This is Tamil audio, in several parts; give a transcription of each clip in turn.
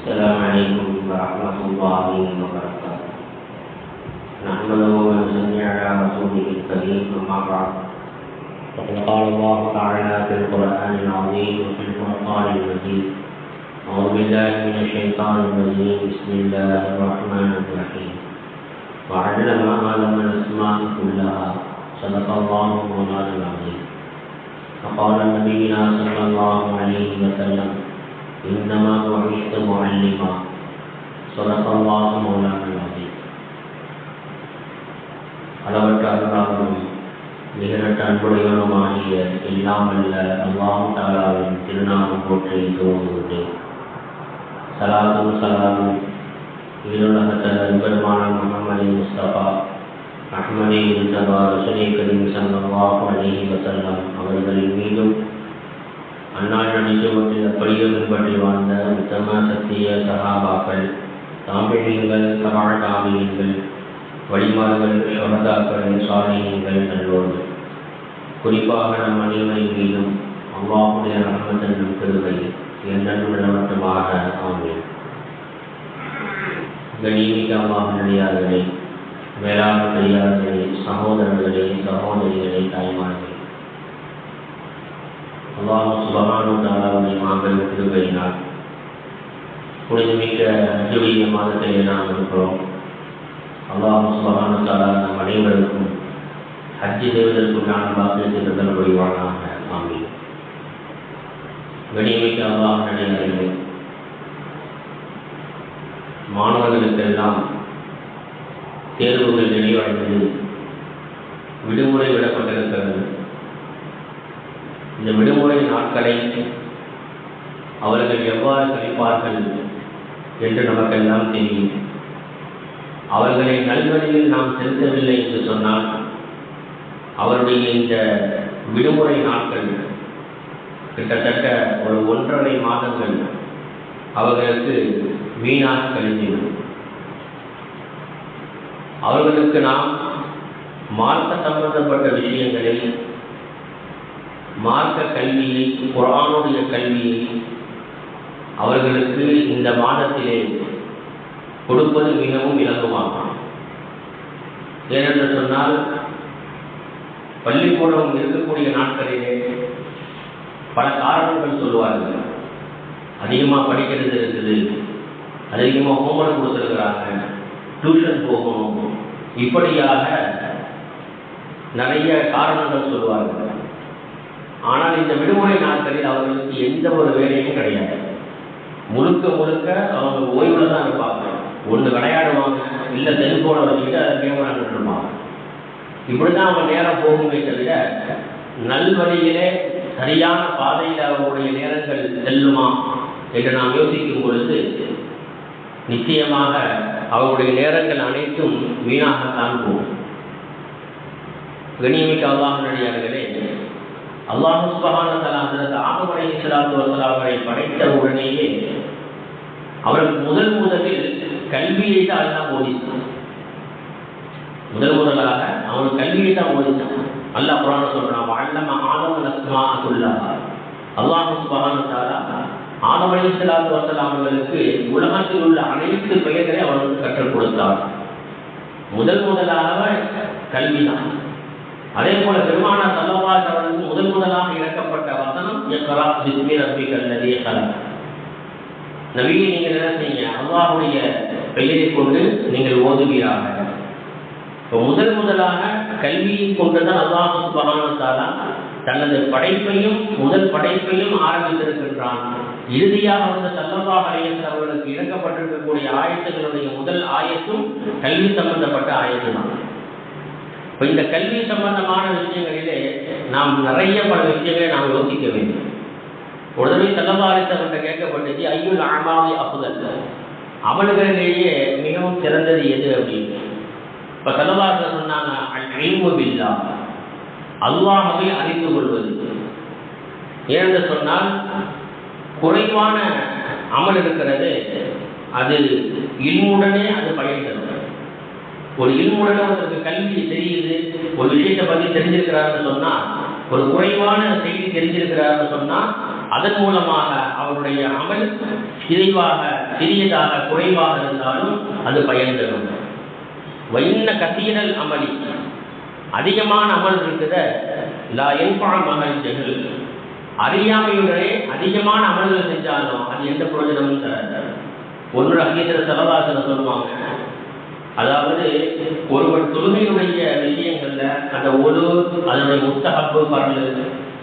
السلام عليكم ورحمة الله وبركاته. نحمده ونصلي على رسوله الكريم أما بعد. فقد قال الله تعالى في القرآن العظيم وفي القرآن المجيد أعوذ بالله من الشيطان الرجيم. بسم الله الرحمن الرحيم. وعلم آدم الأسماء كلها. صدق الله مولانا العظيم. وقال نبينا صلى الله عليه وسلم إنما بعثت معلما صدق الله مولانا العظيم அளவற்ற அருளாகவும் நிகரற்ற அன்புடையவனுமாகிய எல்லாம் அல்ல அல்லாஹ் தாலாவின் திருநாமம் போற்றி துவங்குகின்றேன் சலாத்தும் சலாமும் ஈருலகத்தர் பெருமான முகமது முஸ்தபா அஹ்மதி முஸ்தபா ரசூலை கரீம் ஸல்லல்லாஹு அலைஹி வஸல்லம் அவர்களின் மீதும் அன்னாள் நிச்சயத்தில் பற்றி வாழ்ந்த உத்தம சத்திய சகாபாக்கள் தாமிழியங்கள் தபாழ் தாமியங்கள் வழிமார்கள் ஷோரதாக்கள் சாலையங்கள் நல்லோர்கள். குறிப்பாக நம் அனைவரின் மீதும் அம்மாவுடைய ரஹமத்தன் பெருமை என்றென்றும் நிலவட்டமாக ஆமேன். கணிமிக்க அல்லாஹ் நடிகார்களே வேளாண் நடிகார்களே சகோதரர்களே சகோதரிகளே தாய்மார்களே அல்லாஹ் சுபகானு தாராவுடைய மாபெரும் திருவையினால் புனிதமிக்க அஜுடைய மாதத்திலே நாம் இருக்கிறோம் அல்லாஹ் சுபகானு தாரா நம் அனைவருக்கும் ஹஜ்ஜி செய்வதற்குண்டான பாக்கியத்தை தந்தல் புரிவானாக ஆமீன் வெளியமைக்க அல்லாஹ் நடிகார்களே மாணவர்களுக்கெல்லாம் தேர்வுகள் நிறைவடைந்தது விடுமுறை விடப்பட்டிருக்கிறது இந்த விடுமுறை நாட்களை அவர்கள் எவ்வாறு கழிப்பார்கள் என்று நமக்கெல்லாம் தெரியும். அவர்களை நல்வழியில் நாம் செலுத்தவில்லை என்று சொன்னால் அவருடைய இந்த விடுமுறை நாட்கள் கிட்டத்தட்ட ஒரு ஒன்றரை மாதங்கள் அவர்களுக்கு வீணாக கழிந்துவிடும். அவர்களுக்கு நாம் மார்க்க சம்பந்தப்பட்ட விஷயங்களில் மார்க்க கல்வியை குரானுடைய கல்வியை அவர்களுக்கு இந்த மாதத்திலே கொடுப்பது மிகவும் இலகுவாகும். ஏனென்று சொன்னால் பள்ளிக்கூடம் இருக்கக்கூடிய நாட்களிலே பல காரணங்கள் சொல்லுவார்கள். அதிகமாக படிக்கிறது இருக்குது. அதிகமாக ஹோம்ஒர்க் கொடுத்துருக்குறாங்க. டியூஷன் போகணும். இப்படியாக நிறைய காரணங்கள் சொல்லுவார்கள். ஆனால் இந்த விடுமுறை நாட்களில் அவர்களுக்கு எந்த ஒரு வேலையும் கிடையாது. முழுக்க முழுக்க அவங்க ஓய்வில் தான் இருப்பாங்க. ஒன்று விளையாடுவாங்க இல்லை செல்போனை வச்சுக்கிட்டு அதை கேம் இருப்பாங்க. இப்படி தான் அவங்க நேரம் போகுமே தவிர நல்வழியிலே சரியான பாதையில் அவர்களுடைய நேரங்கள் செல்லுமா என்று நாம் யோசிக்கும் பொழுது நிச்சயமாக அவருடைய நேரங்கள் அனைத்தும் வீணாகத்தான் போகும். கணியமிக்க அல்லாஹ் நடிகார்களே அல்லாஹு சுபகான தலாத்திரத்து ஆகமலை இஸ்லாத்து வசலாமரை படைத்த உடனேயே அவருக்கு முதல் முதலில் கல்வியை தான் எல்லாம் போதித்தான். முதல் முதலாக அவனுக்கு கல்வியை தான் போதித்தான். அல்லாஹ் புராண சொல்றான் வல்லம ஆதம லக்மா சொல்லா அல்லாஹு சுபகான தாலா ஆதம் அலி இஸ்லாத்து வசலாம் அவர்களுக்கு உலகத்தில் உள்ள அனைத்து பெயர்களை அவர்களுக்கு கற்றுக் கொடுத்தார் முதல் முதலாக கல்விதான் அதே போல பெருமானா சல்லவாஸ் அவர்களுக்கு முதல் முதலாக இறக்கப்பட்ட வசனம் எக்கரா பிஸ்மி ரப்பி கல்லதே கலம் நபியை நீங்கள் என்ன செய்யுங்க? அல்லாஹுடைய பெயரை கொண்டு நீங்கள் ஓதுவீராக. இப்போ முதல் முதலாக கல்வியை கொண்டுதான் அல்லாஹு சுபகானத்தாலா தனது படைப்பையும் முதல் படைப்பையும் ஆரம்பித்திருக்கின்றான். இறுதியாக வந்த சல்லல்லா அலையன் அவர்களுக்கு இறக்கப்பட்டிருக்கக்கூடிய ஆயத்துகளுடைய முதல் ஆயத்தும் கல்வி சம்பந்தப்பட்ட ஆயத்து தான் இப்போ இந்த கல்வி சம்பந்தமான விஷயங்களிலே நாம் நிறைய பல விஷயங்களை நாம் யோசிக்க வேண்டும். உடனே தடவை செல்லவாரித்தவர்கிட்ட கேட்கப்பட்டது ஐயோ ஆமாவை அப்புதல் அமல்களிலேயே மிகவும் சிறந்தது எது அப்படின்னு. இப்போ செல்லவாரத்தில் சொன்னாங்க அல்முபில்லா அல்லாஹவை அறிந்து கொள்வது. ஏனென்று சொன்னால் குறைவான அமல் இருக்கிறது. அது இல்முடனே அது பயன் தரும் ஒரு இல்முடனே அவருக்கு கல்வி தெரியுது ஒரு விஷயத்தை பற்றி தெரிஞ்சிருக்கிறாருன்னு சொன்னா ஒரு குறைவான செய்தி தெரிஞ்சிருக்கிறாருன்னு சொன்னா அதன் மூலமாக அவருடைய அமல் சிறிவாக சிறியதாக குறைவாக இருந்தாலும் அது பயன் தரும். வைன்ன கசீரல் அமளி அதிகமான அமல் இருக்குத. லா என்பா மகள் ஜெகல் அறியாமையுடனே அதிகமான அமல்கள் செஞ்சாலும் அது எந்த பிரயோஜனமும் தராது. ஒன்று அங்கீகர செலவாசன சொல்லுவாங்க அதாவது ஒருவர் தொழுகையுடைய விஷயங்கள்ல அந்த ஒரு அதனுடைய முத்தகப்பு பரல்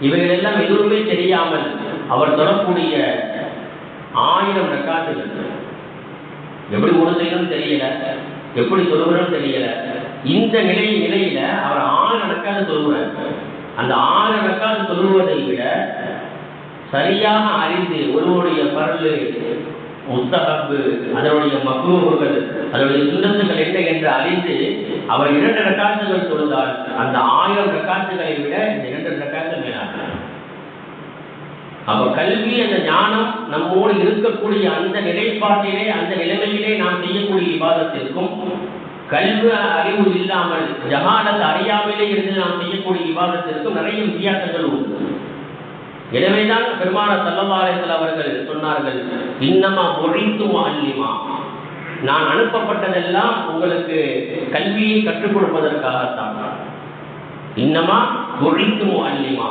இவைகள் எல்லாம் எதுவுமே தெரியாமல் அவர் தொடரக்கூடிய ஆயிரம் ரெக்கார்டுகள் எப்படி ஒரு செய்யணும் தெரியல எப்படி சொல்லுகிறோம் தெரியல. இந்த நிலை நிலையில அவர் ஆறு ரக்காது சொல்லுகிறார் அந்த ஆறு ரக்காது சொல்லுவதை விட சரியாக அறிந்து ஒருவருடைய பரல் முத்தகப்பு அதனுடைய மக்குவர்கள் அதனுடைய சுண்ணத்துகள் என்ன என்று அறிந்து அவர் இரண்டு ரக்காத்துகள் சொல்லுதால் அந்த ஆயிரம் ரக்காத்துகளை விட இந்த இரண்டு ரக்காத்து மேலாக அப்ப கல்வி அந்த ஞானம் நம்மோடு இருக்கக்கூடிய அந்த நிலைப்பாட்டிலே அந்த நிலைமையிலே நாம் செய்யக்கூடிய விவாதத்திற்கும் கல்வி அறிவு இல்லாமல் ஜகானத் அறியாமலே இருந்து நாம் செய்யக்கூடிய விவாதத்திற்கும் நிறைய வித்தியாசங்கள் உண்டு. எனவேதான் பெருமான தள்ளவாலயத்தில் அவர்கள் சொன்னார்கள் இன்னமா ஒழித்தும் அல்லிமா நான் அனுப்பப்பட்டதெல்லாம் உங்களுக்கு கல்வியை கற்றுக் கொடுப்பதற்காகத்தான். இன்னமா ஒழித்தும் அல்லிமா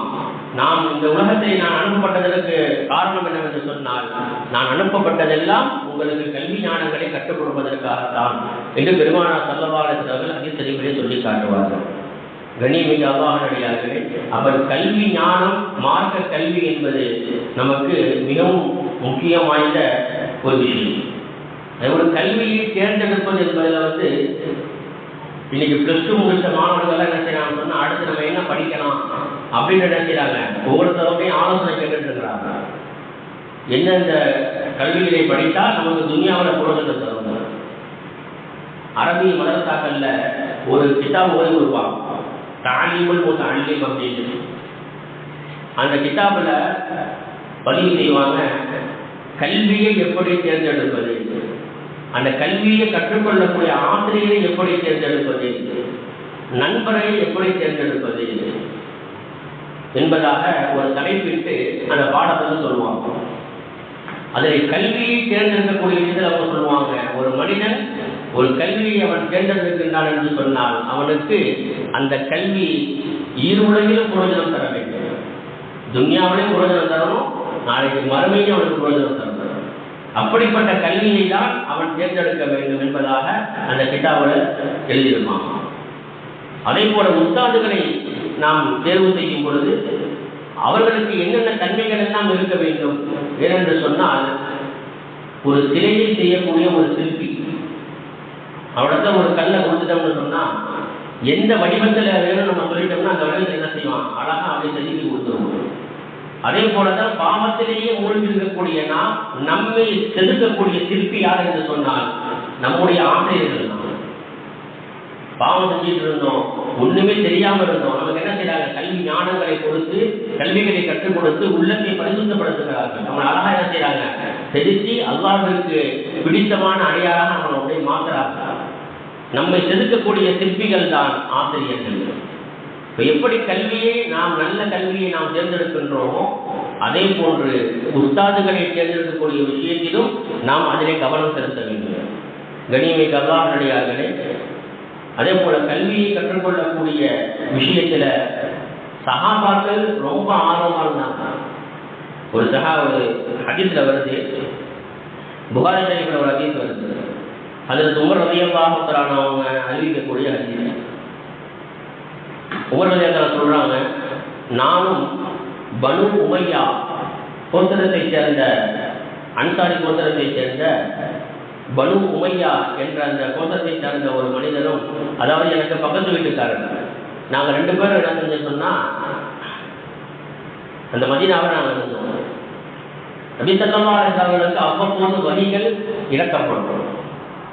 நாம் இந்த உலகத்தை நான் அனுப்பப்பட்டதற்கு காரணம் என்னவென்று சொன்னால் நான் அனுப்பப்பட்டதெல்லாம் உங்களுக்கு கல்வி ஞானங்களை கற்றுக் கொடுப்பதற்காகத்தான் என்று பெருமானார் சல்லவாரத்தில் அவர்கள் அதிசரிப்பதை சொல்லி காட்டுவார்கள். கணிமிகு அல்லாஹனடியார்களே அவர் கல்வி ஞானம் மார்க்க கல்வி என்பது நமக்கு மிகவும் முக்கியம் வாய்ந்த ஒரு விஷயம். ஒரு கல்வியை தேர்ந்தெடுப்பது என்பதில் வந்து இன்னைக்கு பிளஸ் டூ முடிச்ச மாணவர்கள் என்ன செய்யறாங்க சொன்னா அடுத்து நம்ம என்ன படிக்கலாம் அப்படின்னு நினைக்கிறாங்க. ஒவ்வொருத்தருமே ஆலோசனை கேட்டுட்டு இருக்கிறாங்க. எந்தெந்த கல்விகளை படித்தால் நமக்கு துனியாவில் புரோஜனம் தரும்? அரபி மதரசாக்கல்ல ஒரு கிட்டாப் ஓய்வு கொடுப்பாங்க. தாலிமுல் முத்தல்லிம் அப்படின்னு அந்த கிதாபில் பதிவு செய்வாங்க கல்வியை எப்படி தேர்ந்தெடுப்பது அந்த கல்வியை கற்றுக்கொள்ளக்கூடிய ஆசிரியரை எப்படி தேர்ந்தெடுப்பது நண்பரை எப்படி தேர்ந்தெடுப்பது என்பதாக ஒரு தலைப்பிட்டு அந்த பாடத்தை சொல்லுவாங்க. அதில் கல்வியை தேர்ந்தெடுக்கக்கூடிய விஷயத்தில் அவங்க சொல்லுவாங்க. ஒரு மனிதன் ஒரு கல்வியை அவன் தேர்ந்தெடுக்கின்றான் என்று சொன்னால் அவனுக்கு அந்த கல்வி ஈருலகிலும் புரோஜனம் தர வேண்டும். துன்யாவிலையும் புரோஜனம் தரணும் நாளைக்கு மறுமையும் அவனுக்கு புரோஜனம் தரணும். அப்படிப்பட்ட கல்வியை தான் அவன் தேர்ந்தெடுக்க வேண்டும் என்பதாக அந்த கிட்டாவில் எழுதியிருமா அதே போல உஸ்தாதுகளை நாம் தேர்வு செய்யும் பொழுது அவர்களுக்கு என்னென்ன தன்மைகள் எல்லாம் இருக்க வேண்டும்? ஏனென்று சொன்னால் ஒரு சிலையை செய்யக்கூடிய ஒரு சிற்பி அவடத்த ஒரு கல்லை கொடுத்துட்டோம்னு சொன்னா எந்த வடிவத்துல வேணும்னு நம்ம சொல்லிட்டோம்னா அந்த வடிவத்தில் என்ன செய்வான்? அழகா அப்படியே செதுக்கி கொடுத்துருவோம் அதே போலதான் பாவத்திலேயே மூழ்கி நாம் நம்மை செதுக்கக்கூடிய சிற்பி யார் என்று சொன்னால் நம்முடைய ஆசிரியர்கள் பாவம் செஞ்சுட்டு இருந்தோம் ஒண்ணுமே தெரியாம இருந்தோம். நமக்கு என்ன செய்யறாங்க கல்வி ஞானங்களை கொடுத்து கல்விகளை கற்றுக் கொடுத்து உள்ளத்தை பரிசுத்தப்படுத்துகிறார்கள். நம்ம அழகா என்ன செய்யறாங்க செதுக்கி அல்லாவிற்கு பிடித்தமான அடையாளாக நம்மளுடைய அப்படியே மாத்துறாங்க. நம்மை செதுக்கக்கூடிய சிற்பிகள் தான் ஆசிரியர்கள். இப்ப எப்படி கல்வியை நாம் நல்ல கல்வியை நாம் தேர்ந்தெடுக்கின்றோமோ அதே போன்று உஸ்தாதுகளை தேர்ந்தெடுக்கக்கூடிய விஷயத்திலும் நாம் அதிலே கவனம் செலுத்த வேண்டும். கணிமை கல்லாஹடியார்களே அதே போல கல்வியை கற்றுக்கொள்ளக்கூடிய விஷயத்துல சகாபாக்கள் ரொம்ப ஆர்வமா இருந்தாங்க. ஒரு சகா ஒரு ஹதீஸ்ல வருது புகாரி ஷரீஃப்ல ஒரு ஹதீஸ் வருது. அதில் உமர் ரதியல்லாஹுத்தரானவங்க அறிவிக்கக்கூடிய ஹதீஸ் உமர் ரதியல்லாஹ் சொல்றாங்க நானும் பனு உமையா கோத்திரத்தை சேர்ந்த அன்சாரி கோத்திரத்தை சேர்ந்த பனு உமையா என்ற அந்த கோத்திரத்தை சேர்ந்த ஒரு மனிதரும் அதாவது எனக்கு பக்கத்து வீட்டுக்காரர். நாங்கள் ரெண்டு பேரும் என்ன செஞ்சோம் சொன்னா அந்த மதினாவை நாங்கள் இருந்தோம் அபிசல்லமாக அவர்களுக்கு அவ்வப்போது வகைகள் இழக்கப்படுறோம்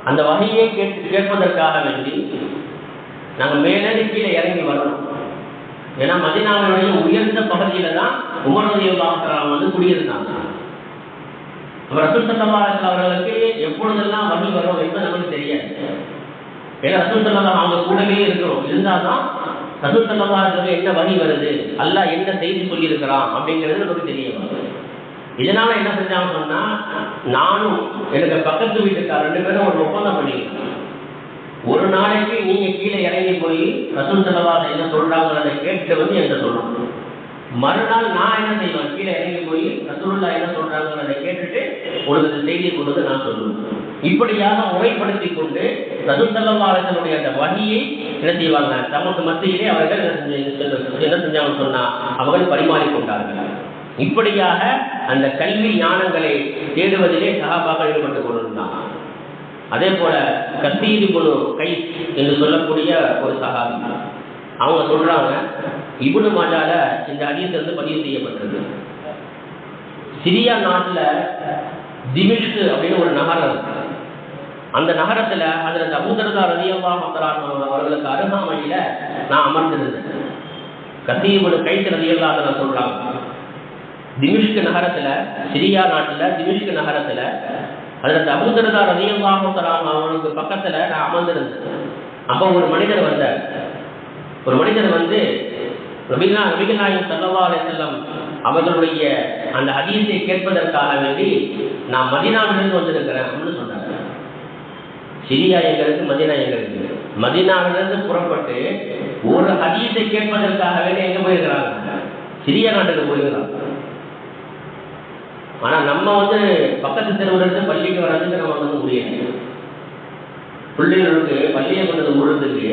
அந்த வகையை கேட்டு கேட்பதற்காக வேண்டி நாங்கள் மேலே கீழே இறங்கி வரணும் ஏன்னா மதினாவுடைய உயர்ந்த பகுதியில தான் உமரதிய வந்து குடியிருந்தாங்க. ரசூல் சல்லா அவர்களுக்கு எப்பொழுதெல்லாம் வகை வரும் என்பது நமக்கு தெரியாது. ஏன்னா ரசூல் அவங்க கூடவே இருக்கிறோம். இருந்தால்தான் ரசூல் சல்லா என்ன வழி வருது? அல்ல என்ன செய்தி சொல்லியிருக்கிறான் அப்படிங்கிறது நமக்கு தெரிய வரும். இதனால என்ன செஞ்சாங்க சொன்னா நானும் எனக்கு பக்கத்து வீட்டுக்கார் ரெண்டு பேரும் ஒரு ஒப்பந்தம் பண்ணிக்கலாம் ஒரு நாளைக்கு நீங்க கீழே இறங்கி போய் ரசூல் செலவாத என்ன சொல்றாங்கிறத கேட்டு வந்து என்கிட்ட சொல்லணும் மறுநாள் நான் என்ன செய்வேன்? கீழே இறங்கி போய் ரசூலுல்லா என்ன சொல்றாங்கிறத கேட்டுட்டு உனக்கு செய்தியை கொண்டு நான் சொல்லுவேன். இப்படியாக முறைப்படுத்தி கொண்டு ரசூல் செல்லவாரத்தினுடைய அந்த வழியை என்ன செய்வாங்க? தமக்கு மத்தியிலே அவர்கள் என்ன என்ன செஞ்சாங்க சொன்னா அவர்கள் பரிமாறிக்கொண்டார்கள் இப்படியாக அந்த கல்வி ஞானங்களை தேடுவதிலே சகாபாக ஈடுபட்டுக் கொண்டிருந்தாங்க. அதே போல கத்தீரி குழு கை என்று சொல்லக்கூடிய ஒரு சகாபி. அவங்க சொல்றாங்க இபுனு மாஜால இந்த ஹதீஸ் வந்து பதிவு செய்யப்பட்டது சிரியா நாட்டுல திமிஷ்கு அப்படின்னு ஒரு நகரம் இருக்கு. அந்த நகரத்துல அதுல அபூதரதா ரலியல்லா மக்களான் அவர்களுக்கு அருகாமையில நான் அமர்ந்திருந்தேன். கத்தீபுனு கைத்து ரலியல்லாத சொல்றாங்க திமிஷ்கு நகரத்துல சிரியா நாட்டுல திமிஷ்கு நகரத்துல அதுல தபுதரதா ரதியல்லாஹுத்தராம் அவனுக்கு பக்கத்துல நான் அமர்ந்திருந்தேன். அப்போ ஒரு மனிதர் வந்தார். ஒரு மனிதர் வந்து ரபிகா ரபிகநாயகம் நாயகம் சல்லா அலிசல்லம் அவர்களுடைய அந்த ஹதீஸை கேட்பதற்காக வேண்டி நான் மதினாவிலிருந்து வந்திருக்கிறேன் அப்படின்னு சொன்னாங்க. சிரியா எங்களுக்கு மதினா எங்களுக்கு. மதினாவிலிருந்து புறப்பட்டு ஒரு ஹதீஸை கேட்பதற்காக வேண்டி எங்க போயிருக்கிறாங்க? சிரியா நாட்டுக்கு போயிருக்கிறாங்க. ஆனா நம்ம வந்து பக்கத்து தெருவிலிருந்து பள்ளிக்கு வர்றதுக்கு நம்ம வந்து முடியாது. பிள்ளைகளுக்கு பள்ளியை கொண்டது விடுறதுக்கு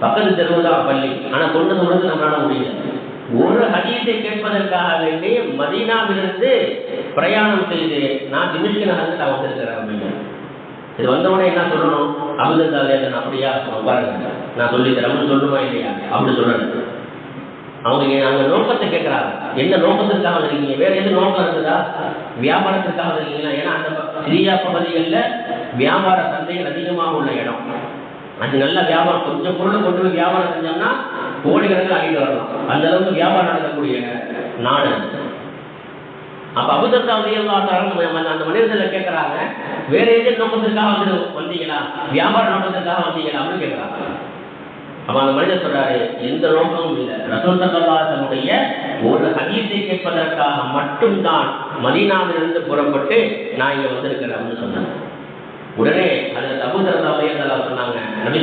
பக்கத்து தெருவு தான் பள்ளி. ஆனா கொண்டது விடுறது நம்மளால முடியாது ஒரு ஹதீஸை கேட்பதற்காக வேண்டி மதீனாவிலிருந்து பிரயாணம் செய்து நான் திமிஷ்கு நகர்ந்து நான் வந்திருக்கிறேன் அப்படின்னு இது வந்தவுடனே என்ன சொல்லணும்? அமிர்தாலேதன் அப்படியா? பாருங்க நான் சொல்லி தரேன் சொல்லுமா இல்லையா? அப்படி சொல்லணும் அவங்க அந்த நோக்கத்தை கேட்குறாங்க. என்ன நோக்கத்திற்காக இருக்கீங்க வேற எது நோக்கம் இருக்குதா வியாபாரத்திற்காக இருக்கீங்களா ஏன்னா அந்த ப- சிரியா பகுதிகளில் வியாபார சந்தைகள் அதிகமாக உள்ள இடம். அது நல்ல வியாபாரம் கொஞ்சம் பொருளை கொண்டு போய் வியாபாரம் செஞ்சோம்னா கோடிக்கணக்கில் ஆகிட்டு வரலாம். அந்த அளவுக்கு வியாபாரம் நடக்கக்கூடிய நாடு அப்ப அபுதத்தா உதயல்லாத்தாரன் அந்த மனிதர்களை கேட்கிறாங்க வேற எது நோக்கத்திற்காக வந்து வந்தீங்களா? வியாபார நோக்கத்திற்காக வந்தீங்களா? அப்படின்னு கேட்கிறாங்க. அவன் அந்த மனிதர் சொல்றாரு எந்த நோக்கமும் இல்லை. ரசூல் தன்னுடைய ஒரு ஹதீஸை கேட்பதற்காக மட்டும்தான் மதீனாவிலிருந்து புறப்பட்டு நான் இங்க வந்திருக்கிறேன் அப்படின்னு சொன்னாங்க. உடனே அதில் தபுதரதா உயர்ந்தலா சொன்னாங்க நபி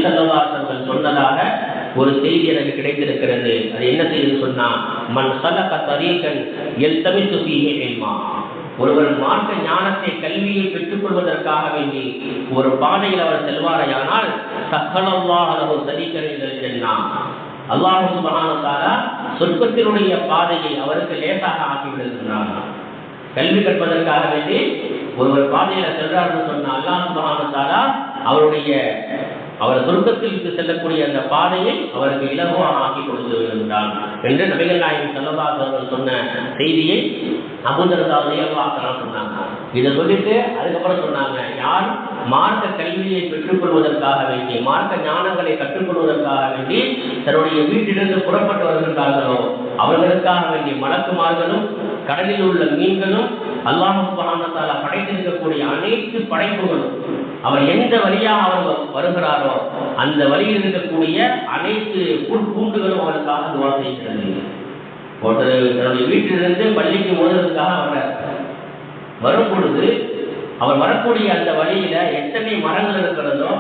சொன்னதாக ஒரு செய்தி எனக்கு கிடைத்திருக்கிறது. அது என்ன செய்தி சொன்னா மண் சலக தரீகன் எல் தமிழ் சுஃபீஹே எல்மா ஒருவர் மார்க்க ஞானத்தை கல்வியை பெற்றுக்கொள்வதற்காக வேண்டி ஒரு பாதையில் அவர் செல்வாரையானால் சகலல்லாஹு தரீகர்கள் அல்லாஹு சுபஹானஹு சொர்க்கத்தினுடைய பாதையை அவருக்கு லேசாக ஆக்கிவிடுகின்றான் கல்வி கற்பதற்காக வேண்டி ஒருவர் பாதையில செல்றாருன்னு சொன்ன அல்லாஹ் சுபஹானஹு அவருடைய அவர் சொர்க்கத்திற்கு செல்லக்கூடிய அந்த பாதையை அவருக்கு இலகுவாக ஆக்கி கொடுத்து வருகின்றார் என்று நபிகள் நாயகம் செல்லதாக அவர்கள் சொன்ன செய்தியை அபுதரதாவையாக சொன்னாங்க. இதை சொல்லிட்டு அதுக்கப்புறம் சொன்னாங்க யார் மார்க்க கல்வியை பெற்றுக்கொள்வதற்காக வேண்டி மார்க்க ஞானங்களை கற்றுக்கொள்வதற்காக வேண்டி தன்னுடைய வீட்டிலிருந்து புறப்பட்டு அவர்களுக்காக வேண்டிய மலக்குமார்களும் கடலில் உள்ள மீன்களும் அல்லாஹ் படைத்திருக்கக்கூடிய அனைத்து படைப்புகளும் அவர் எந்த வழியாக அவர் வருகிறாரோ அந்த வழியில் இருக்கக்கூடிய அனைத்து புற்பூண்டுகளும் அவருக்காக துவா செய்கிறது. ஒருத்தர் தன்னுடைய வீட்டிலிருந்து பள்ளிக்கு முழுவதற்காக வர்றார். வரும் பொழுது அவர் வரக்கூடிய அந்த வழியில எத்தனை மரங்கள் இருக்கிறதோ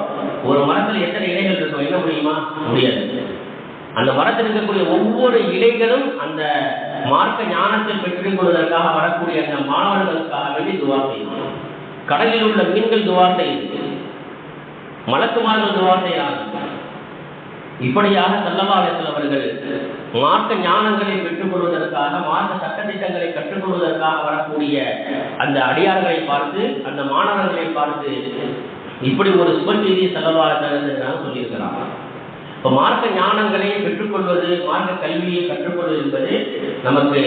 ஒரு மரத்தில் எத்தனை இலைகள் இருக்கும் என்ன முடியுமா? முடியாது. அந்த மரத்தில் இருக்கக்கூடிய ஒவ்வொரு இலைகளும் அந்த மார்க்க ஞானத்தை பெற்றுக் கொள்வதற்காக வரக்கூடிய அந்த மாணவர்களுக்காக வேண்டி துவா செய்யும் கடலில் உள்ள மீன்கள் துவார்த்தை மலக்குமார்கள் துவா இப்படியாக செல்லவாலத்தில் அவர்கள் மார்க்க ஞானங்களை பெற்றுக் கொள்வதற்காக மார்க்க சட்டத்திட்டங்களை கற்றுக்கொள்வதற்காக வரக்கூடிய அந்த அடியார்களை பார்த்து அந்த மாணவர்களை பார்த்து இப்படி ஒரு சுப செய்தி செல்லவாலத்தில் சொல்லியிருக்கிறாங்க இப்போ மார்க்க ஞானங்களை பெற்றுக்கொள்வது மார்க்க கல்வியை கற்றுக்கொள்வது என்பது நமக்கு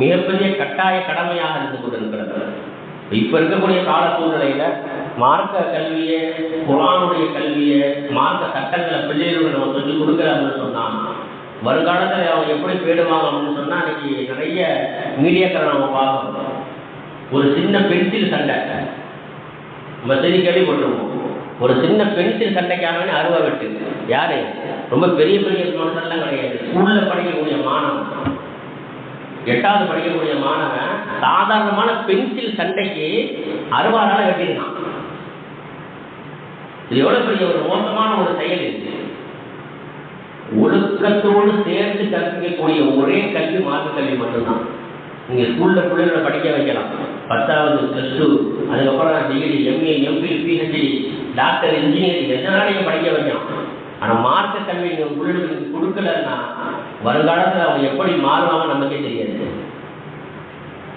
மிகப்பெரிய கட்டாய கடமையாக இருந்து கொண்டிருக்கிறது. இப்ப இருக்கக்கூடிய கால சூழ்நிலையில மார்க்க கல்வியை குரானுடைய கல்வியை மார்க்க சட்டங்களை பிள்ளைகளுக்கு நம்ம சொல்லி அப்படின்னு சொன்னாங்க வருங்காலத்தில் அவங்க எப்படி போயிடுவாங்க அப்படின்னு சொன்னா இன்னைக்கு நிறைய மீடியாக்களை நம்ம பார்க்கணும். ஒரு சின்ன பென்சில் சண்டை. நம்ம செய்தி கேள்விப்பட்டிருப்போம். ஒரு சின்ன பென்சில் சண்டைக்காகவே அருவா வெட்டு யாரு? ரொம்ப பெரிய பெரிய மனுஷன்லாம் கிடையாது. ஸ்கூல்ல எட்டாவது படிக்கக்கூடிய மாணவன் சாதாரணமான பென்சில் சண்டைக்கு அறுவாரால கட்டியிருந்தான். இது எவ்வளவு பெரிய ஒரு மோசமான ஒரு செயல் இது? ஒழுக்கத்தோடு சேர்த்து கற்பிக்கக்கூடிய ஒரே கல்வி மார்க்க கல்வி மட்டும்தான். நீங்க ஸ்கூல்ல பிள்ளைகளை படிக்க வைக்கலாம். பத்தாவது பிளஸ் டூ அதுக்கப்புறம் degree MA MPhil PhD doctor engineering எதனால படிக்க வைக்கலாம். ஆனா மார்க்க கல்வி நீங்க பிள்ளைகளுக்கு கொடுக்கலன்னா வருங்காலத்தில் அவங்க எப்படி மாறுவாங்க நமக்கே தெரியாது.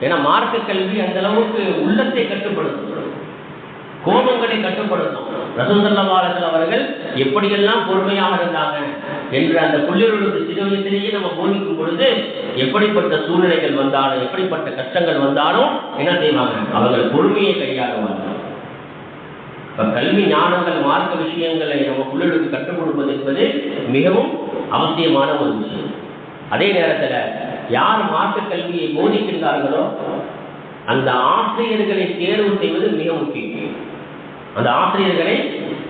ஏன்னா மார்க்க கல்வி அந்த அளவுக்கு உள்ளத்தை கட்டுப்படுத்தும். கோபங்களை கட்டுப்படுத்தும். ரசூசல்லாசல் அவர்கள் எப்படியெல்லாம் பொறுமையாக இருந்தாங்க என்று அந்த புள்ளியர்களுக்கு சிறுவயத்திலேயே நம்ம போதிக்கும் பொழுது எப்படிப்பட்ட சூழ்நிலைகள் வந்தாலும் எப்படிப்பட்ட கஷ்டங்கள் வந்தாலும் என்ன செய்வாங்க? அவர்கள் பொறுமையை கையாளுவாங்க இப்ப கல்வி ஞானங்கள் மார்க்க விஷயங்களை நம்ம புள்ளிகளுக்கு கற்றுக் கொடுப்பது என்பது மிகவும் அவசியமான ஒரு விஷயம். அதே நேரத்தில் யார் மார்க்க கல்வியை போதிக்கின்றார்களோ அந்த ஆசிரியர்களை தேர்வு செய்வது மிக முக்கியம். அந்த ஆசிரியர்களை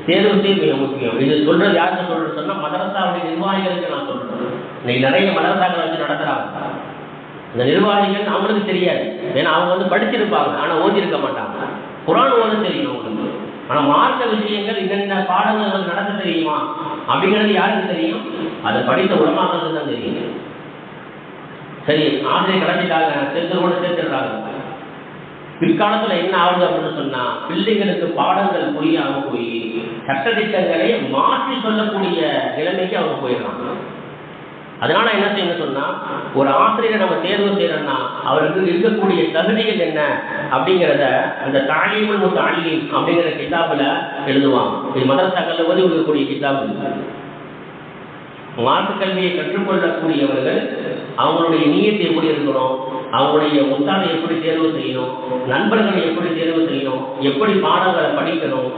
தேர்வு செய்வது மிக முக்கியம். இது சொல்றது யாருக்கு சொல்றது சொன்னா மதரசாவுடைய நிர்வாகிகளுக்கு நான் சொல்றேன். இன்னைக்கு நிறைய மதரசாக்களை வச்சு நடத்துறாங்க. இந்த நிர்வாகிகள் அவங்களுக்கு தெரியாது. ஏன்னா அவங்க வந்து படிச்சிருப்பாங்க ஆனா ஓதி இருக்க மாட்டாங்க. குரான் ஓத தெரியும் அவங்களுக்கு. ஆனா மார்க்க விஷயங்கள் என்னென்ன பாடங்கள் நடத்த தெரியுமா? அப்படிங்கிறது யாருக்கு தெரியும்? அதை படித்த உலமாக்களுக்கு தான் தெரியும். சரி ஆசிரியர் கிளம்பிட்டாங்க சேர்த்து கூட சேர்த்துடுறாங்க பிற்காலத்துல என்ன ஆகுது அப்படின்னு சொன்னா பிள்ளைகளுக்கு பாடங்கள் புரியாம போய் சட்டத்திட்டங்களை மாற்றி சொல்லக்கூடிய நிலைமைக்கு அவங்க போயிடுறாங்க. அதனால என்ன செய்யணும் சொன்னா ஒரு ஆசிரியரை நம்ம தேர்வு செய்யறோம்னா அவருக்கு இருக்கக்கூடிய தகுதிகள் என்ன அப்படிங்கிறத அந்த தாலிமுல் முத்தாலிம் அப்படிங்கிற கிதாபில் எழுதுவாங்க. இது மதரசாக்கள் ஓதி இருக்கக்கூடிய கிதாபு மார்க்க கல்வியை கற்றுக்கொள்ளக்கூடியவர்கள் அவங்களுடைய நீயத்தை எப்படி இருக்கணும் அவங்களுடைய உத்தானை எப்படி தேர்வு செய்யணும்? நண்பர்களை எப்படி தேர்வு செய்யணும்? எப்படி பாடங்களை படிக்கணும்?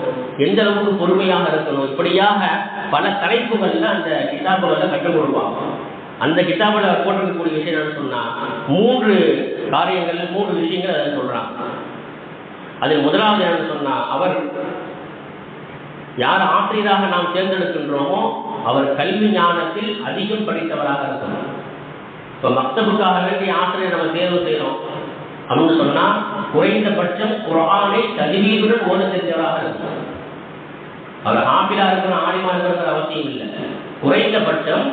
எந்த அளவுக்கு பொறுமையாக இருக்கணும்? இப்படியாக பல தலைப்புகள்ல அந்த கிதாபுகளை கற்றுக் கொடுப்பாங்க. அந்த கிதாபில் போட்டிருக்கக்கூடிய விஷயம் என்னன்னு சொன்னா மூன்று காரியங்கள்ல மூன்று விஷயங்கள் அதை சொல்றாங்க. அதில் முதலாவது என்னன்னு சொன்னா அவர் யார் ஆசிரியராக நாம் தேர்ந்தெடுக்கின்றோமோ அவர் கல்வி ஞானத்தில் அதிகம் படித்தவராக இருக்கணும். இப்போ மக்தபுக்காக வேண்டிய ஆசிரியர் நம்ம தேர்வு செய்யறோம். அப்படின்னு சொன்னா குறைந்தபட்சம் குரானை தகுதியுடன் ஓட தெரிஞ்சவராக இருக்கும் அவர் ஆப்பிளா இருக்கணும் ஆலிமா இருக்கிற அவசியம் இல்லை. குறைந்தபட்சம்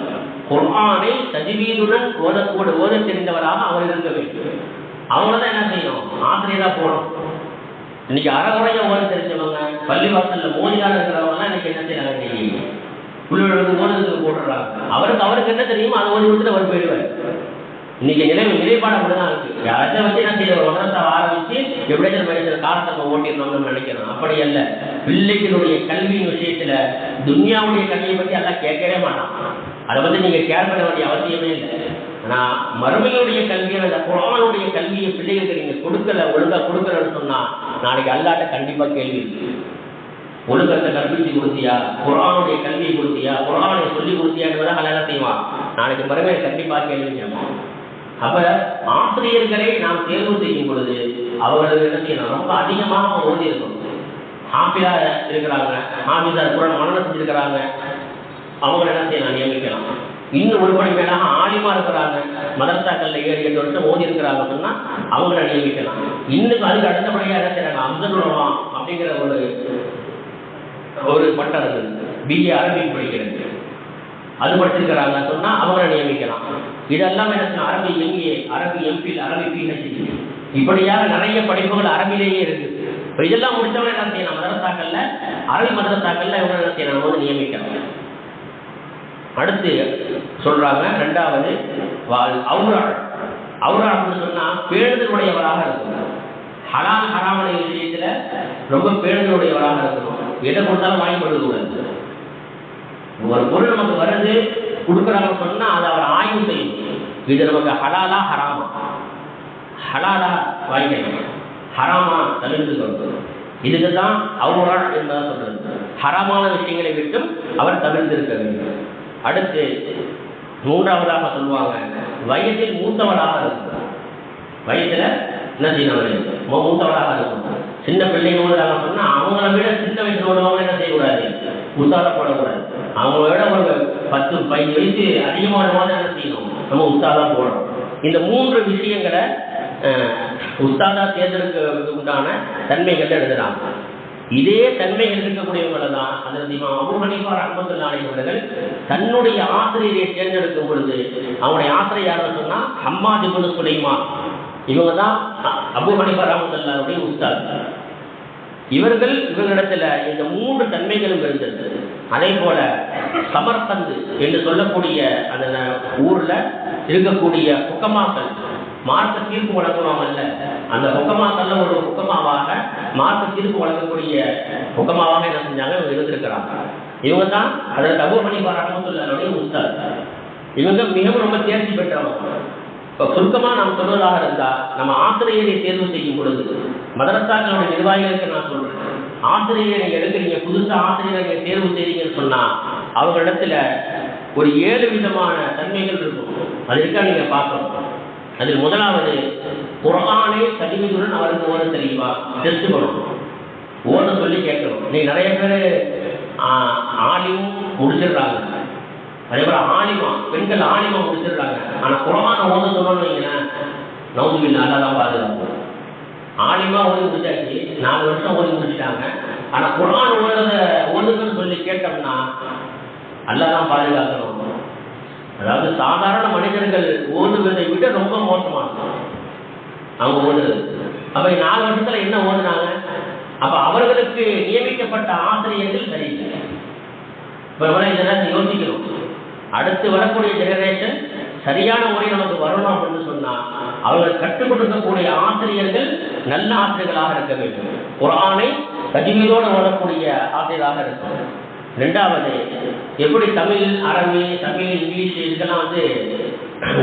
குர்ஆனை தஜ்வீதுடன் ஓதக்கூட ஓத தெரிந்தவராக அவர் இருக்க வேண்டும். அவங்க தான் என்ன செய்யணும்? ஆசிரியரா போகணும். இன்னைக்கு அறகுறைய ஓத தெரிஞ்சவங்க பள்ளிவாசல்ல மோதியால இருக்கிறவங்க இன்னைக்கு என்ன செய்யறாங்க? இன்னைக்கு பிள்ளைகளுக்கு அவருக்கு அவருக்கு என்ன தெரியுமோ அதை ஓடி கொடுத்துட்டு அவர் போயிடுவார். இன்னைக்கு நிலை நிலைப்பாடு அப்படிதான் இருக்கு. யாராச்சும் வச்சு என்ன செய்ய ஒரு உணரத்தை ஆரம்பிச்சு எப்படியாச்சும் மனிதர் காலத்தை நம்ம ஓட்டிடணும்னு நினைக்கிறோம். அப்படி அல்ல. பிள்ளைகளுடைய கல்வியின் விஷயத்துல துன்யாவுடைய கல்வியை பத்தி எல்லாம் கேட்கவே மாட்டான். அதை வந்து நீங்க கேர் பண்ண வேண்டிய அவசியமே இல்லை. ஆனா மறுமையுடைய கல்வியை அந்த குரானுடைய கல்வியை பிள்ளைகளுக்கு நீங்க கொடுக்கல ஒழுங்கா கொடுக்கலன்னு சொன்னா நாளைக்கு அல்லாட்ட கண்டிப்பா கேள்வி இருக்கு. ஒழுக்கத்தை கற்பிச்சு கொடுத்தியா? குரானுடைய கல்வியை கொடுத்தியா? குரானுடைய சொல்லி கொடுத்தியா என்பதை கல்யாணம் செய்வான். நாளைக்கு மறுமையை கண்டிப்பாக கேள்வி அப்ப ஆசிரியர்களை நாம் தேர்வு செய்யும் பொழுது அவர்களது என்ன செய்யணும் ரொம்ப அதிகமாக ஓதி இருக்கணும் ஹாப்பியா இருக்கிறாங்க ஹாபிதார் குரான் மனநம் செஞ்சிருக்கிறாங்க. அவங்க என்ன செய்யலாம் நியமிக்கலாம். இன்னும் ஒரு படி மேலாக ஆலிமா இருக்கிறாங்க. மதரசாக்கள்ல ஏழு எட்டு வருஷம் ஓதி இருக்கிறாங்க அப்படின்னா அவங்கள நியமிக்கலாம். இன்னும் அதுக்கு அடுத்தபடியாக என்ன செய்யறாங்க அம்சனுலமா அப்படிங்கிற ஒரு ஒரு பட்டம் இருக்குது பிஏ அரபி படிக்கிறது அது படிச்சிருக்கிறாங்க. சொன்னா அவங்களை நியமிக்கலாம். இதெல்லாம் என்ன அரபி எம்ஏ அரபி எம்பில் அரபி பிஹெச்டி இப்படியாக நிறைய படிப்புகள் அரபிலேயே இருக்கு. இப்போ இதெல்லாம் முடிச்சவங்க என்ன செய்யலாம்? மதரசாக்கள்ல அரபி மதரசாக்கள்ல இவங்க என்ன செய்யலாம்? வந்து நியமிக்கலாம். அடுத்து சொல்றாங்க ரெண்டாவது அவுராள் அவுராள்னு சொன்னா பேணுதலுடையவராக இருக்கணும். ஹலால் ஹராமனை விஷயத்துல ரொம்ப பேணுதலுடையவராக இருக்கணும். எதை கொடுத்தாலும் வாங்கி கொள்ளக்கூடாது. ஒரு பொருள் நமக்கு வருது கொடுக்குறாங்க சொன்னா அதை அவர் ஆய்வு செய்யும். இது நமக்கு ஹலாலா ஹராமா. ஹலாலா வாங்கிக்கணும் ஹராமா தவிர்த்துக்கணும் இதுக்கு தான் அவுரா என்பதை சொல்றது. ஹராமான விஷயங்களை விட்டும் அவர் தவிர்த்திருக்க வேண்டும். அடுத்து மூன்றாவதாக சொல்லுவாங்க வயதில் மூத்தவராக இருக்கும். வயதில் என்ன செய்யணும் மூத்தவராக இருக்கும். சின்ன பிள்ளைங்களோட ஓடுறாங்க சொன்னா அவங்கள விட சின்ன வயசுல ஓடுறவங்க என்ன செய்யக்கூடாது? உத்தாத போடக்கூடாது. அவங்கள விட ஒரு பத்து பதினஞ்சு வயசு அதிகமான போது என்ன செய்யணும்? நம்ம உத்தாதான் போடணும். இந்த மூன்று விஷயங்களை அஹ், உஸ்தாதா தேர்ந்தெடுக்கிறதுக்கு உண்டான தன்மைகள் எழுதுறாங்க இதே தன்மைகள் இருக்கக்கூடியவங்களை தான் அதற்கு இமாம் அபு ஹனீஃபா ரஹ்மத்துல்லாஹி அவர்கள் தன்னுடைய ஆசிரியரை தேர்ந்தெடுக்கும் பொழுது அவனுடைய ஆசிரியர் யாரும் சொன்னா அம்மா இப்னு சுலைமான். இவங்க தான் அபு ஹனிஃபா ரஹ்மத்துல்லாஹுடைய உஸ்தாத். இவர்கள் இவர்களிடத்துல இந்த மூன்று தன்மைகளும் இருந்தது அதே போல சமர்பந்து என்று சொல்லக்கூடிய அந்த ஊர்ல இருக்கக்கூடிய புக்கமாக்கள் மார்க்க தீர்ப்பு வழங்குவாங்கல்ல அந்த புக்கமாக்கள்ல ஒரு புக்கமாவாக மார்க்க தீர்ப்பு வழங்கக்கூடிய புக்கமாவாக என்ன செஞ்சாங்க? இவங்க இருந்திருக்கிறாங்க. இவங்க தான் அதில் அபு ஹனீஃபா ரஹ்மத்துல்லாஹுடைய உஸ்தாத். இவங்க மிகவும் ரொம்ப தேர்ச்சி பெற்றவங்க. இப்போ சுருக்கமாக நாம் சொல்வதாக இருந்தால் நம்ம ஆசிரியரை தேர்வு செய்யும் பொழுது மதரசாக்களுடைய நிர்வாகிகளுக்கு நான் சொல்கிறேன் ஆசிரியரை நீங்க எடுக்கிறீங்க புதுசாக ஆசிரியரை தேர்வு செய்றீங்கன்னு சொன்னால் அவர்களிடத்தில் ஒரு ஏழு விதமான தன்மைகள் இருக்கும். அது இருக்கா நீங்கள் பார்க்கணும். அதில் முதலாவது குரானை கல்வியுடன் அவருக்கு ஓட தெரியுமா? டெஸ்ட் பண்ணணும். ஓட சொல்லி கேட்கணும். நீ நிறைய பேர் ஆலிம் முடிச்சிடுறாங்க. அதே போல ஆணிமா பெண்கள் ஆணிமா முடிச்சிடுறாங்க ஆனா குரான ஓத சொல்லணும்னு வைங்களேன் நவுதுபில் நல்லா பாதுகாப்பு. ஆணிமா ஓதி முடிச்சாச்சு நாலு வருஷம் ஓதி முடிச்சிட்டாங்க ஆனா குரான் ஓதுறத ஓதுங்கன்னு சொல்லி கேட்டோம்னா அல்லதான் பாதுகாக்கணும். அதாவது சாதாரண மனிதர்கள் ஓடுவதை விட ரொம்ப மோசமானது. அவங்க ஓடுது அப்ப நாலு வருஷத்துல என்ன ஓடுனாங்க அப்ப அவர்களுக்கு நியமிக்கப்பட்ட ஆசிரியர்கள் சரியில்லை. இப்ப இதெல்லாம் யோசிக்கணும். அடுத்து வரக்கூடிய ஜெனரேஷன் சரியான முறை நமக்கு வரணும் அப்படின்னு சொன்னா அவர்கள் கற்றுக் கொடுக்கக்கூடிய ஆசிரியர்கள் நல்ல ஆசிரியர்களாக இருக்க வேண்டும். குரானை தஜ்வீதோடு வரக்கூடிய ஆசிரியராக இருக்கும் ரெண்டாவது எப்படி தமிழ் அரபி தமிழ் இங்கிலீஷ் இதுக்கெல்லாம் வந்து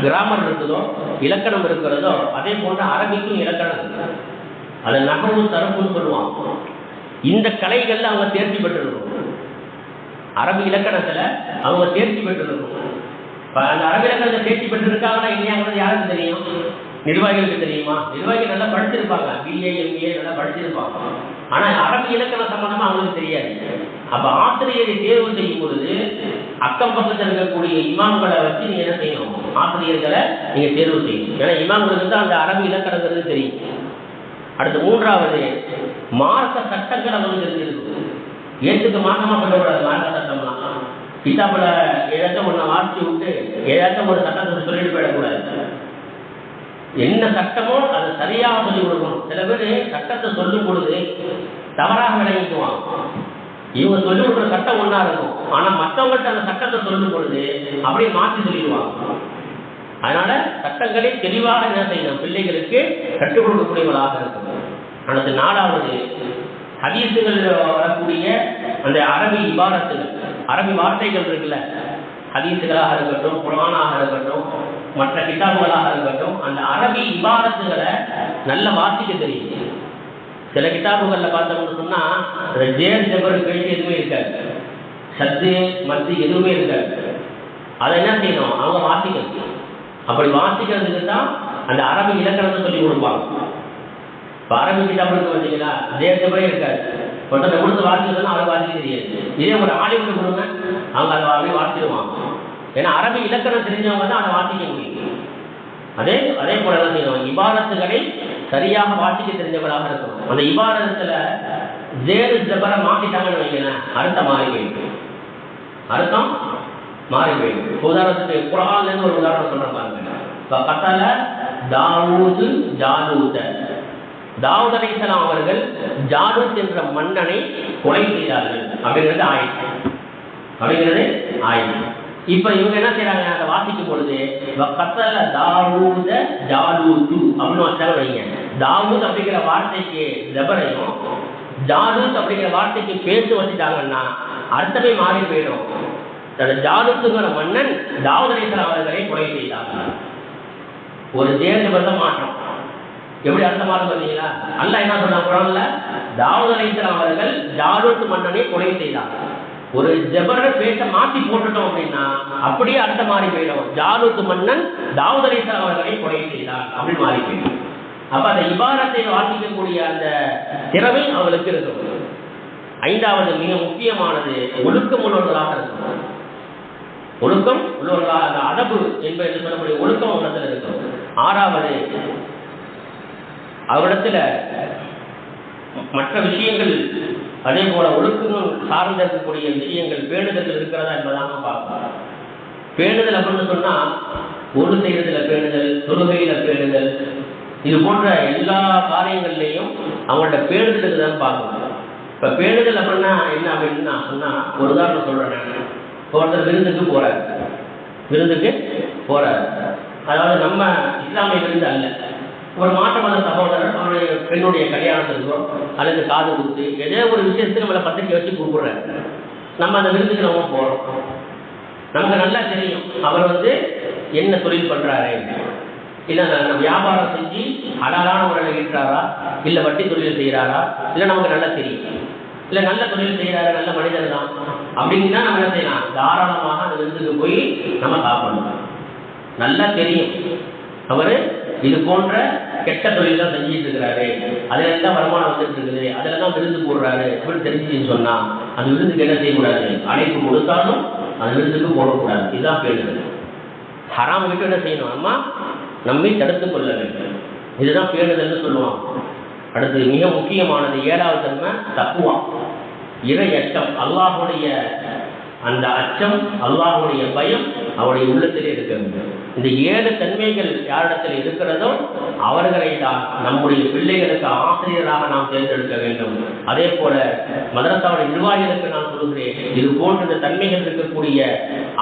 கிராமர் இருக்குதோ இலக்கணம் இருக்கிறதோ அதே போன்று அரபிக்கும் இலக்கணம் இருக்கு. அதை நகரும் தரப்புன்னு சொல்லுவாங்க. இந்த கலைகள்ல அவங்க தேர்ச்சி பெற்றிருக்கும் அரபு இலக்கணத்துல அவங்க தேர்ச்சி பெற்றிருக்கும். அந்த அரபு இலக்கணத்தை தேர்ச்சி பெற்றிருக்காங்கன்னா இல்லையாங்கிறது யாருக்கு தெரியும்? நிர்வாகிகளுக்கு தெரியுமா? நிர்வாகிகள் நல்லா படிச்சிருப்பாங்க. பிஏ எம்ஏ நல்லா படிச்சிருப்பாங்க. ஆனா அரபு இலக்கண சம்பந்தமா அவங்களுக்கு தெரியாது. அப்ப ஆசிரியரை தேர்வு செய்யும் பொழுது அக்கம் பக்கத்தில் இருக்கக்கூடிய இமாம்களை வச்சு நீங்க என்ன செய்யணும்? ஆசிரியர்களை நீங்க தேர்வு செய்யணும். ஏன்னா இமாம்களுக்கு தான் அந்த அரபு இலக்கணங்கிறது தெரியும். அடுத்து மூன்றாவது மார்க்க சட்டங்கள் அவங்களுக்கு தெரிஞ்சிருக்கு ஏற்றுக்கு மாற்றமா சொல்லக்கூடாது மார்க்க சட்டம்லாம். கிட்டாப்புல ஏதாச்சும் ஒன்றை வாசிச்சு விட்டு ஏதாச்சும் ஒரு சட்டத்தை சொல்லிட்டு போயிடக்கூடாது. என்ன சட்டமோ அதை சரியாக சொல்லி கொடுக்கணும். சில பேர் சட்டத்தை சொல்லும் பொழுது தவறாக விளங்கிக்குவான் இவங்க சொல்லி கொடுக்குற சட்டம் ஒன்றா இருக்கும். ஆனால் மற்றவங்கள்ட்ட அந்த சட்டத்தை சொல்லும் பொழுது அப்படியே மாற்றி சொல்லிடுவாங்க. அதனால சட்டங்களை தெளிவாக என்ன செய்யணும்? பிள்ளைகளுக்கு கற்றுக் கொடுக்கக்கூடியவர்களாக இருக்கும் அடுத்து நாலாவது ஹதீசுகள் வரக்கூடிய அந்த அரபி இபாரத்துகள் அரபி வார்த்தைகள் இருக்குல்ல? ஹதீசுகளாக இருக்கட்டும் குரானாக இருக்கட்டும் மற்ற கிட்டாபுகளாக இருக்கட்டும் அந்த அரபி இபாரத்துகளை நல்ல வாசிக்க தெரியும். சில கிதாபுகள்ல பார்த்தோம்னு சொன்னா அந்த ஜேர் ஜபர் பேச்சு எதுவுமே இருக்காது. சத்து மத்து எதுவுமே இருக்காது. அதை என்ன செய்யணும்? அவங்க வாசிக்கணும். அப்படி வாசிக்கிறதுக்கு தான் அந்த அரபி இலக்கணத்தை சொல்லி கொடுப்பாங்க. இப்போ அரபி கிதாபுக்கு வந்தீங்கன்னா ஜேர் ஜபரே இருக்காது. ஒருத்தனை கொடுத்து வாசிக்கிறதுனா அவரை வாசிக்க தெரியாது. இதே ஒரு ஆலிமுக்கு கொடுங்க அவங்க அதை அப்படியே வாசிடுவாங்க ஏன்னா அரபி இலக்கணம் தெரிஞ்சவங்க தான் அதை வாசிக்க முடியும். அதே அதே போல தான் செய்யணும் இபாரத்துகளை சரியாக வாசிக்க தெரிஞ்சவர்களாக இருக்கணும். அந்த இபாரத்துல ஜேரு ஜபரை மாத்திட்டாங்கன்னு வைங்களேன் அர்த்தம் மாறி போயிடும். அர்த்தம் மாறி போயிடும். உதாரணத்துக்கு குரான்ல ஒரு உதாரணம் சொல்றேன் பாருங்க. இப்போ கத்தல தாவூது ஜாலூத தாவூத் அலைஹிஸ்ஸலாம் அவர்கள் ஜாதூத் என்ற மன்னனை கொலை செய்தார்கள். அப்படிங்கிறது ஆயிடுச்சு அப்படிங்கிறது ஆயிடுச்சு இப்ப இவங்க என்ன செய்யறாங்க அதை வாசிக்கும் பொழுது கத்தல தாவூத ஜாலூத்து அப்படின்னு வச்சாங்க வைங்க. தாவூத் அப்படிங்கிற வார்த்தைக்கு ஜபரையும் ஜாலூத் அப்படிங்கிற வார்த்தைக்கு பேசு வச்சுட்டாங்கன்னா அர்த்தமே மாறி போயிடும். அந்த ஜாலூத்துங்கிற மன்னன் தாவூத் அலைஹிஸ்ஸலாம் அவர்களை கொலை செய்தாங்க ஒரு தேர்தல் மாற்றம். எப்படி அர்த்தமாக பார்த்தீங்களா? அல்ல என்ன சொன்னாங்க குரான்ல? தாவூத் அவர்கள் ஜாலூத் மன்னனை கொலை செய்தார். ஒரு ஜபர பேச மாத்தி போட்டுட்டோம் அப்படின்னா அப்படியே அர்த்தம் மாறி போயிடும். ஜாலூத் மன்னன் தாவூத் அலைஹிஸ்ஸலாம் அவர்களை கொலை செய்தார் அப்படி மாறி போயிடும். அப்ப அந்த இபாரத்தை வாசிக்கக்கூடிய அந்த திறமை அவளுக்கு இருக்கும். ஐந்தாவது மிக முக்கியமானது ஒழுக்கம் உள்ளவர்களாக இருக்கும் ஒழுக்கம் உள்ளவர்களாக அந்த அதபு என்பது சொல்லக்கூடிய ஒழுக்கம் உள்ளத்தில் இருக்கும். ஆறாவது அவரிடத்துல மற்ற விஷயங்கள் அதே போல ஒழுக்கம் சார்ந்திருக்கக்கூடிய விஷயங்கள் பேணுதல் இருக்கிறதா என்பதாக பார்க்கணும் பேணுதல் அப்படின்னு சொன்னா ஒன்று செய்யறதுல பேணுதல் தொழுகையில பேணுதல் இது போன்ற எல்லா காரியங்கள்லையும் அவங்கள்ட்ட பேணுதலுக்கு தான் பார்க்கணும் இப்ப பேணுதல் அப்படின்னா என்ன அப்படின்னு நான் சொன்னா ஒரு உதாரணம் சொல்றேன் ஒருத்தர் விருந்துக்கு போறாரு. விருந்துக்கு போறாரு. அதாவது நம்ம இஸ்லாமிய விருந்து அல்ல. ஒரு மாற்று மத சகோதரர் அவருடைய பெண்ணுடைய கல்யாணத்துக்கோ அல்லது காது கொடுத்து ஏதோ ஒரு விஷயத்துக்கு நம்மளை பத்திரிக்கை வச்சு கூப்பிடுறாரு. நம்ம அந்த விருந்துக்கு நம்ம போகிறோம் நமக்கு நல்லா தெரியும் அவர் வந்து என்ன தொழில் பண்ணுறாரு இல்லை நம்ம வியாபாரம் செஞ்சு அழகான முறையில் இருக்கிறாரா இல்லை வட்டி தொழில் செய்கிறாரா இல்லை நமக்கு நல்லா தெரியும். இல்லை நல்ல தொழில் செய்கிறாரு நல்ல மனிதர் தான். அப்படின்னா நம்ம என்ன செய்யலாம்? தாராளமாக அந்த விருந்துக்கு போய் நம்ம சாப்பிடணும். நல்லா தெரியும். அவர் இது போன்ற கெட்ட தொழில் தான் செஞ்சுட்டு இருக்கிறாரு. அதுல தான் வருமானம் வந்துட்டு இருக்குது. அதுல தான் விருந்து போடுறாரு. அப்படின்னு தெரிஞ்சுன்னு சொன்னா அந்த விருந்துக்கு என்ன செய்யக்கூடாது? அழைப்பு கொடுத்தாலும் அந்த விருந்துக்கு போடக்கூடாது. இதுதான் பேருது ஹராம் விட்டு என்ன செய்யணும்? அம்மா நம்மை தடுத்து கொள்ள வேண்டும். இதுதான் பேணுதல்னு சொல்லுவான். அடுத்து மிக முக்கியமானது ஏழாவது தன்மை தப்புவான் இறை எட்டம் அல்லாஹுடைய அந்த அச்சம் அல்லாஹுடைய பயம் அவருடைய உள்ளத்திலே இருக்க வேண்டும். இந்த ஏழு தன்மைகள் யாரிடத்தில் இருக்கிறதோ அவர்களை தான் நம்முடைய பிள்ளைகளுக்கு ஆசிரியராக நாம் தேர்ந்தெடுக்க வேண்டும். அதே போல மதரசாவுடைய நிர்வாகிகளுக்கு நான் சொல்கிறேன் இது போன்ற இந்த தன்மைகள் இருக்கக்கூடிய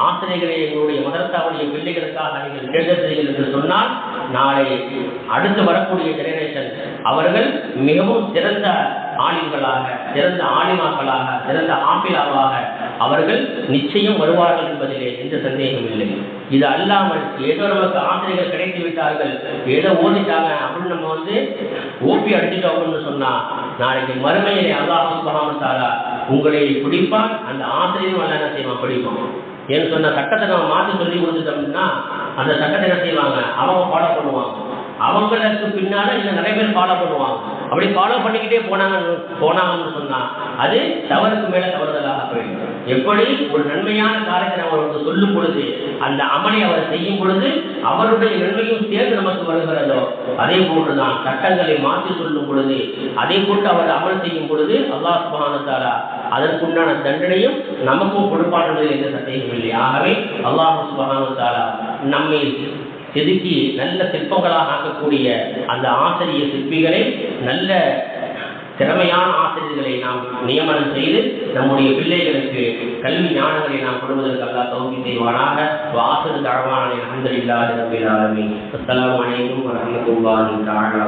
ஆசிரியர்களை எங்களுடைய மதரசாவுடைய பிள்ளைகளுக்காக நீங்கள் தேர்ந்தெடுத்தீர்கள் என்று சொன்னால் நாளை அடுத்து வரக்கூடிய ஜெனரேஷன் அவர்கள் மிகவும் சிறந்த ஆலிம்களாக சிறந்த ஆலிமாக்களாக சிறந்த ஆப்பிளாவாக அவர்கள் நிச்சயம் வருவார்கள் என்பதிலே எந்த சந்தேகம் இல்லை. இது அல்லாமல் ஏதோ நமக்கு ஆசிரியர்கள் கிடைத்து விட்டார்கள் ஏதோ ஓதிட்டாங்க அப்படின்னு நம்ம வந்து ஓப்பி அடிச்சுட்டோம் அப்படின்னு சொன்னா நாளைக்கு மறுமையிலே அல்லாஹ் சுபகாமத்தாரா உங்களை பிடிப்பான் அந்த ஆசிரியரும் அல்ல என்ன செய்வான் பிடிப்பான். ஏன்னு சொன்ன சட்டத்தை நம்ம மாற்றி சொல்லி கொடுத்துட்டோம்னா அந்த சட்டத்தை என்ன செய்வாங்க? அவங்க ஃபாலோ பண்ணுவாங்க. அவங்களுக்கு பின்னால இன்னும் நிறைய பேர் ஃபாலோ பண்ணுவாங்க. அப்படி ஃபாலோ பண்ணிக்கிட்டே போனாங்க போனாங்கன்னு சொன்னா அது தவறுக்கு மேல தவறுதலாக போயிடும். எப்படி ஒரு நன்மையான காரியத்தை அவருக்கு சொல்லும் பொழுது அந்த அமலை அவர் செய்யும் பொழுது அவருடைய நன்மையும் சேர்ந்து நமக்கு வருகிறதோ. அதே போன்றுதான் சட்டங்களை மாற்றி சொல்லும் பொழுது அதே போன்று அவர் அமல் செய்யும் பொழுது அல்லாஹ் சுபானத்தாரா அதற்குண்டான தண்டனையும் நமக்கும் கொடுப்பான் என்ற எந்த சந்தேகம் இல்லை. ஆகவே அல்லாஹ் சுபானத்தாரா நம்மை செதுக்கி நல்ல சிற்பங்களாக ஆக்கக்கூடிய அந்த ஆசிரிய சிற்பிகளை நல்ல திறமையான ஆசிரியர்களை நாம் நியமனம் செய்து நம்முடைய பிள்ளைகளுக்கு கல்வி ஞானங்களை நாம் கொடுவதற்கு அல்லா தோல்வி செய்வானாக. வாசல் தழவான அஹமது இல்லாத ரபில் ஆலமி அஸ்லாம் வலைக்கும் வரமத்துல்லாஹி தஆலா